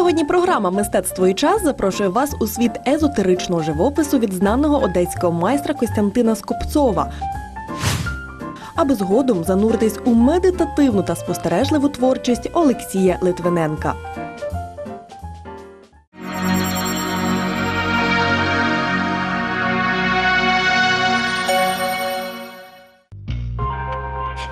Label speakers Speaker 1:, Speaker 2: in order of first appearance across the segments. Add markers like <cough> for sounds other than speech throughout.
Speaker 1: Сьогодні програма Мистецтво і час запрошує вас у світ езотеричного живопису від знаного одеського майстра Костянтина Скопцова. Аби згодом зануритись у медитативну та спостережливу творчість Олексія Литвиненка.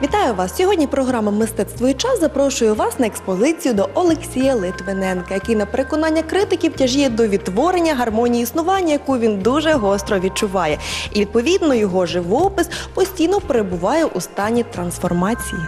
Speaker 1: Вітаю вас! Сьогодні програма Мистецтво і час запрошує вас на експозицію до Олексія Литвиненка, який на переконання критиків тяжіє до відтворення гармонії існування, яку він дуже гостро відчуває. І відповідно його живопис постійно перебуває у стані трансформації.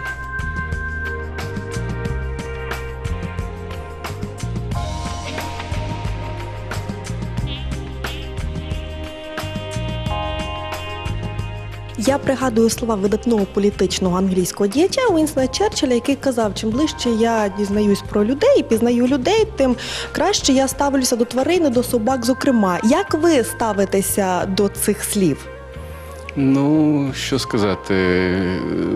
Speaker 1: Я пригадую слова видатного політичного англійського діяча Уінстона Черчилля, який казав: чим ближче я дізнаюсь про людей і пізнаю людей, тим краще я ставлюся до тварин до собак. Зокрема, як ви ставитеся до цих слів?
Speaker 2: Ну, що сказати,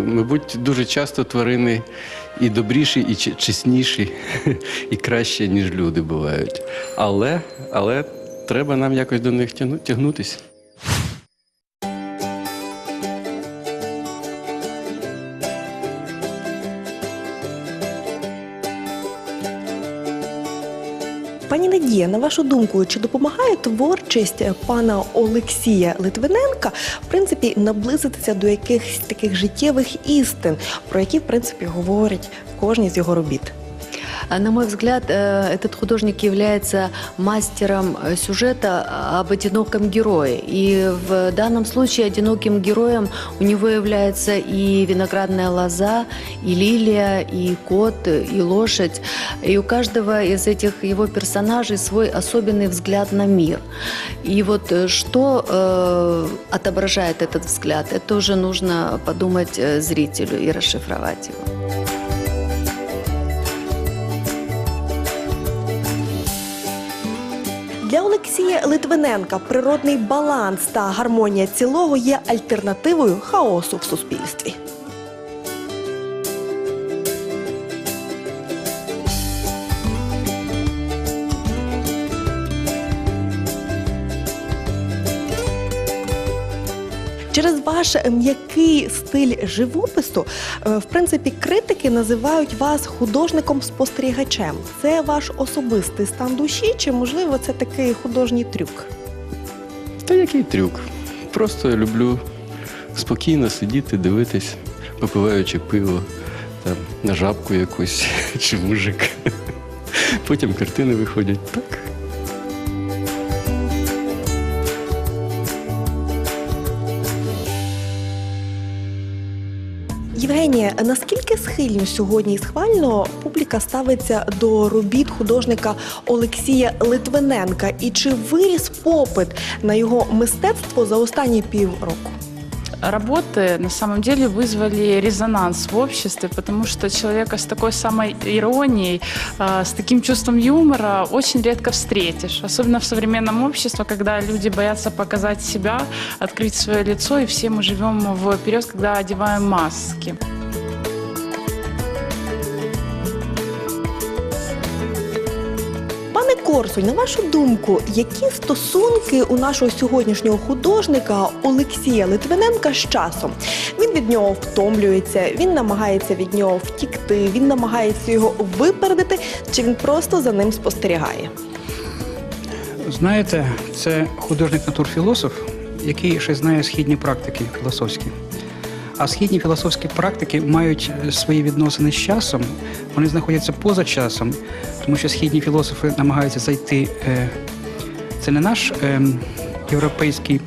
Speaker 2: мабуть, дуже часто тварини і добріші, і чесніші, <laughs> і кращі, ніж люди бувають. Але, але треба нам якось до них тягну- тягнутися.
Speaker 1: Надія, на вашу думку, чи допомагає творчість пана Олексія Литвиненка в принципі наблизитися до якихось таких життєвих істин, про які в принципі говорять кожній з його робіт?
Speaker 3: А, На мой взгляд, э, этот художник является мастером э, сюжета об одиноком герое. И в данном случае одиноким героем у него является и виноградная лоза, и лилия, и кот, и лошадь. И у каждого из этих его персонажей свой особенный взгляд на мир. И вот э, что э, отображает этот взгляд, это уже нужно подумать зрителю и расшифровать его.
Speaker 1: Олексія Литвиненка природний баланс та гармонія цілого є альтернативою хаосу в суспільстві. Ваш м'який стиль живопису, е, в принципі, критики називають вас художником-спостерігачем. Це ваш особистий стан душі, чи можливо це такий художній трюк?
Speaker 2: Та який трюк? Просто люблю спокійно сидіти, дивитись, попиваючи пиво, там, на жабку якусь <laughs> чи мужик. Потім картини виходять. Так.
Speaker 1: наскільки схильно сьогодні і схвально публіка ставиться до робіт художника Олексія Литвиненка? І чи виріс попит на його мистецтво за останні півроку?
Speaker 4: работы на самом деле вызвали резонанс в обществе, потому что человека с такой самой иронией, э, с таким чувством юмора очень редко встретишь. Особенно в современном обществе, когда люди боятся показать себя, открыть свое лицо, и все мы живем в период, когда одеваем маски.
Speaker 1: Корсунь, на вашу думку, які стосунки у нашого сьогоднішнього художника Олексія Литвиненка з часом? Він від нього втомлюється, він намагається від нього втікти, він намагається його випередити, чи він просто за ним спостерігає?
Speaker 5: Знаєте, це художник натурфілософ, який ще знає східні практики філософські. А східні філософські практики мають е, свої відносини з часом, вони знаходяться поза часом, тому що східні філософи намагаються зайти. е, Це не наш е, європейський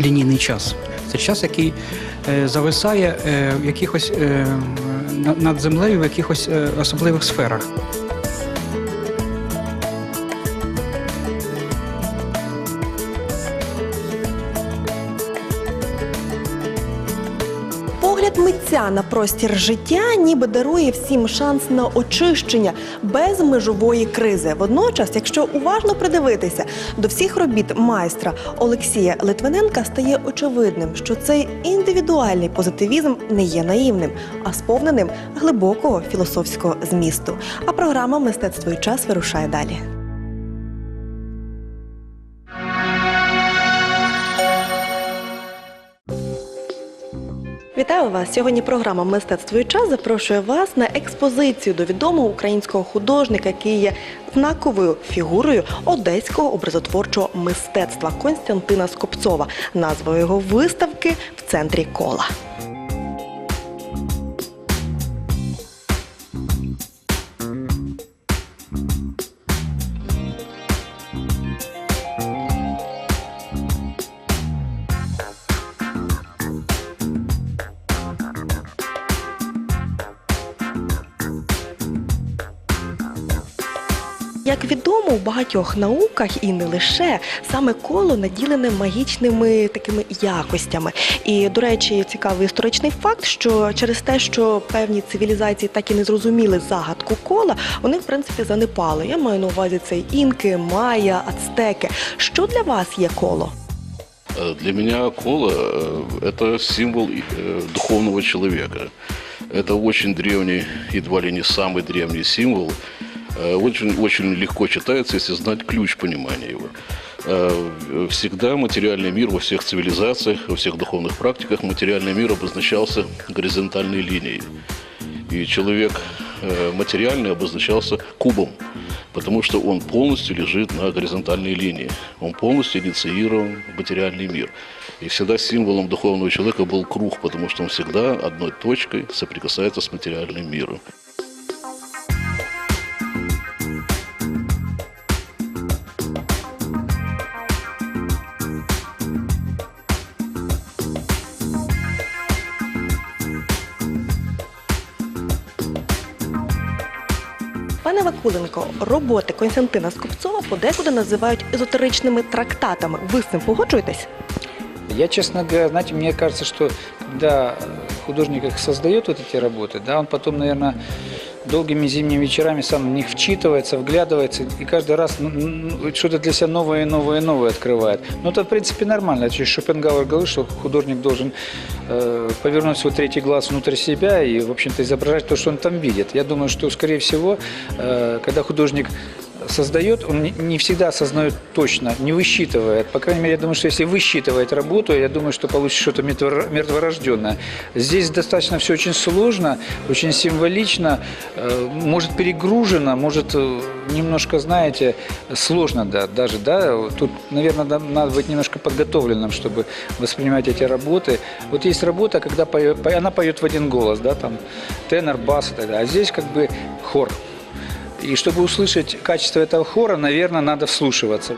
Speaker 5: лінійний час. Це час, який е, зависає в якихось над землею в якихось особливих сферах.
Speaker 1: На простір життя, ніби дарує всім шанс на очищення без межової кризи. Водночас, якщо уважно придивитися до всіх робіт майстра Олексія Литвиненка, стає очевидним, що цей індивідуальний позитивізм не є наївним, а сповненим глибокого філософського змісту. А програма Мистецтво і час вирушає далі. Вітаю вас! Сьогодні програма Мистецтво і час запрошує вас на експозицію до відомого українського художника, який є знаковою фігурою одеського образотворчого мистецтва Константина Скопцова. Назва його виставки в центрі кола. Як відомо, у багатьох науках і не лише саме коло наділене магічними такими якостями. І, до речі, цікавий історичний факт, що через те, що певні цивілізації так і не зрозуміли загадку кола, вони в принципі занепали. Я маю на увазі це інки, майя, ацтеки. Що для вас є коло?
Speaker 6: Э, Для меня кола э, – это символ э, духовного человека. Это очень древний, едва ли не самый древний символ. Э, Очень, очень легко читается, если знать ключ понимания его. Э, Всегда материальный мир во всех цивилизациях, во всех духовных практиках материальный мир обозначался горизонтальной линией. И человек э, материальный обозначался кубом, потому что он полностью лежит на горизонтальной линии. Он полностью инициирован в материальный мир. И всегда символом духовного человека был круг, потому что он всегда одной точкой соприкасается с материальным миром.
Speaker 1: Пане Вакуленко, роботи Константина Скопцова подекуди називають езотеричними трактатами. Ви з цим погоджуєтесь?
Speaker 7: Я, честно говоря, знаете, мне кажется, что когда художник их создает вот эти работы, да, он потом, наверное, долгими зимними вечерами сам в них вчитывается, вглядывается и каждый раз ну, ну, что-то для себя новое, новое, новое открывает. Ну, это, в принципе, нормально. То есть Шопенгауэр говорил, что художник должен э, повернуть свой третий глаз внутрь себя и, в общем-то, изображать то, что он там видит. Я думаю, что, скорее всего, э, когда художник создает, он не- всегда осознает точно, не высчитывает. По крайней мере, я думаю, что если высчитывает работу, я думаю, что получится что-то мертвор- мертворожденное. Здесь достаточно все очень сложно, очень символично, э, может перегружено, может э, немножко, знаете, сложно да, даже. Да? Тут, наверное, надо быть немножко подготовленным, чтобы воспринимать эти работы. Вот есть работа, когда поё- по- она поет в один голос, да, там тенор, бас и так далее. А здесь как бы хор. И чтобы услышать качество этого хора, наверное, надо вслушиваться.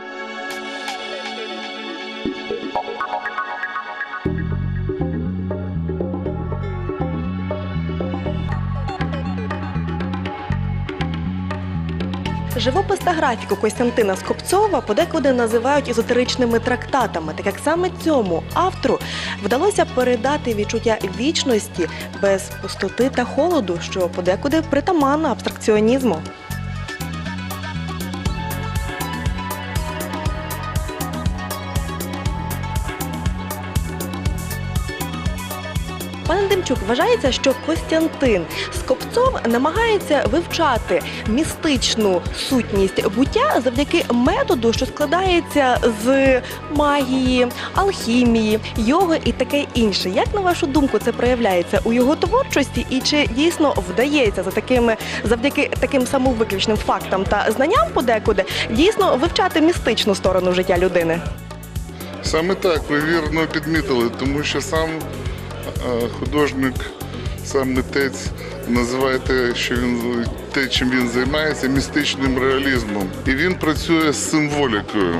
Speaker 1: Живопис та графіку Костянтина Скопцова подекуди називають езотеричними трактатами, так як саме цьому автору вдалося передати відчуття вічності без пустоти та холоду, що подекуди притаманно абстракціонізму. Пане Демчук, вважається, що Костянтин Скопцов намагається вивчати містичну сутність буття завдяки методу, що складається з магії, алхімії, йоги і таке інше. Як на вашу думку це проявляється у його творчості, і чи дійсно вдається за такими завдяки таким самовиключним фактам та знанням подекуди дійсно вивчати містичну сторону життя людини?
Speaker 8: Саме так, ви вірно підмітили, тому що сам художник, сам митець називає те, що він те, чим він займається, містичним реалізмом. І він працює з символікою.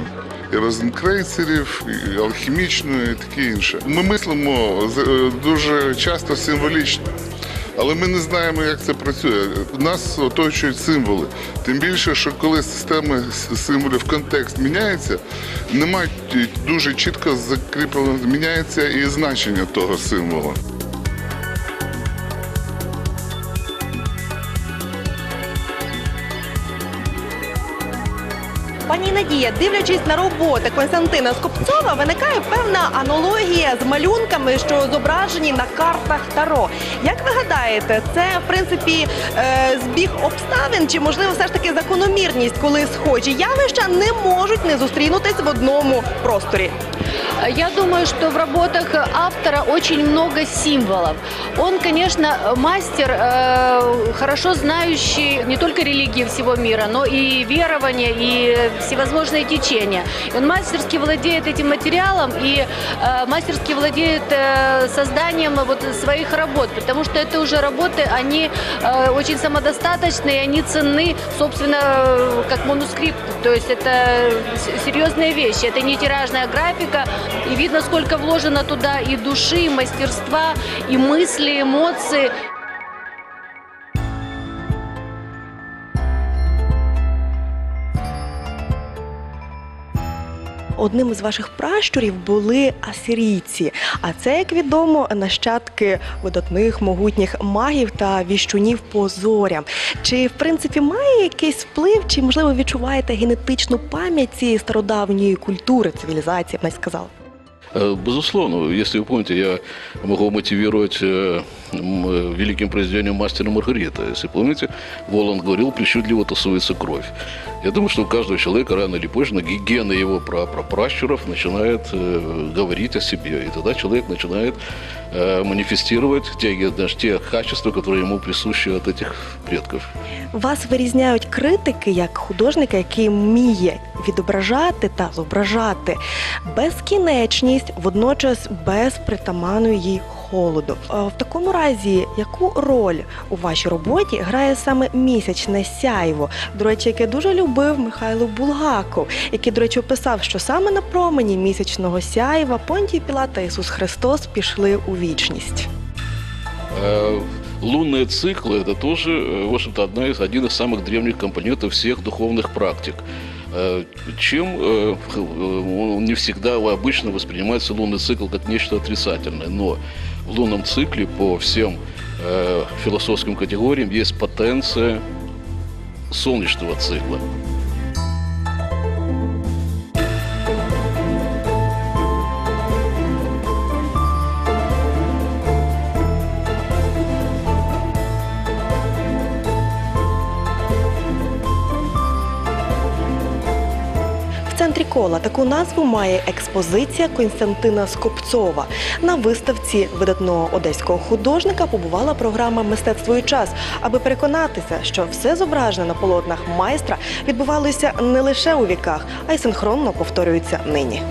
Speaker 8: І розенкрейцерів, і алхімічною, і таке інше. Ми мислимо е, дуже часто символічно. Але ми не знаємо, як це працює. Нас оточують символи. Тим більше, що коли системи символів контекст міняється, немає дуже чітко закріплено, міняється і значення того символу.
Speaker 1: Пані Надія, дивлячись на роботи Константина Скопцова, виникає певна аналогія з малюнками, що зображені на картах Таро. Як ви гадаєте, це в принципі е, збіг обставин, чи можливо все ж таки закономірність, коли схожі явища не можуть не зустрінутись в одному просторі?
Speaker 9: Я думаю, что в работах автора очень много символов. Он, конечно, мастер, э, хорошо знающий не только религии всего мира, но и верования, и всевозможные течения. Он мастерски владеет этим материалом и э, мастерски владеет э, созданием вот своих работ, потому что это уже работы, они очень самодостаточные, они ценны, собственно, как манускрипт. То есть это серьезные вещи, это не тиражная графика, и видно, сколько вложено туда и души, и мастерства, и мысли, эмоции.
Speaker 1: Одним із ваших пращурів були асирійці. А це, як відомо, нащадки видатних могутніх магів та віщунів по зорям. Чи в принципі має якийсь вплив, чи можливо відчуваєте генетичну пам'ять цієї стародавньої культури, цивілізації, б навіть сказала?
Speaker 6: Э, Безусловно, если вы помните, я могу мотивировать э, м, э, великим произведением «Мастера и Маргарита». Если помните, Воланд говорил, причудливо тусуется кровь. Я думаю, что у каждого человека рано или поздно ге- гены его пра- прапращуров начинают э, говорить о себе. И тогда человек начинает э, манифестировать те, ге- даже те качества, которые ему присущи от этих предков.
Speaker 1: Вас вирізняють критики як художника, який вміє відображати та зображати безкінечність, водночас без притаманної їй холоду. Е, В такому разі, яку роль у вашій роботі грає саме місячне сяйво? До речі, яке дуже любив Михайло Булгаков, який, до речі, описав, що саме на промені місячного сяйва Понтій Пілат та Ісус Христос пішли у вічність.
Speaker 6: Э, Лунные циклы – это тоже, э, в общем-то, одна из, один из самых древних компонентов всех духовных практик. Э, Чем э, х- э, он не всегда обычно воспринимается лунный цикл как нечто отрицательное, но в лунном цикле по всем э, философским категориям есть потенция солнечного цикла.
Speaker 1: В кола таку назву має експозиція Константина Скопцова. На виставці видатного одеського художника побувала програма Мистецтво і час, аби переконатися, що все зображене на полотнах майстра відбувалося не лише у віках, а й синхронно повторюється нині.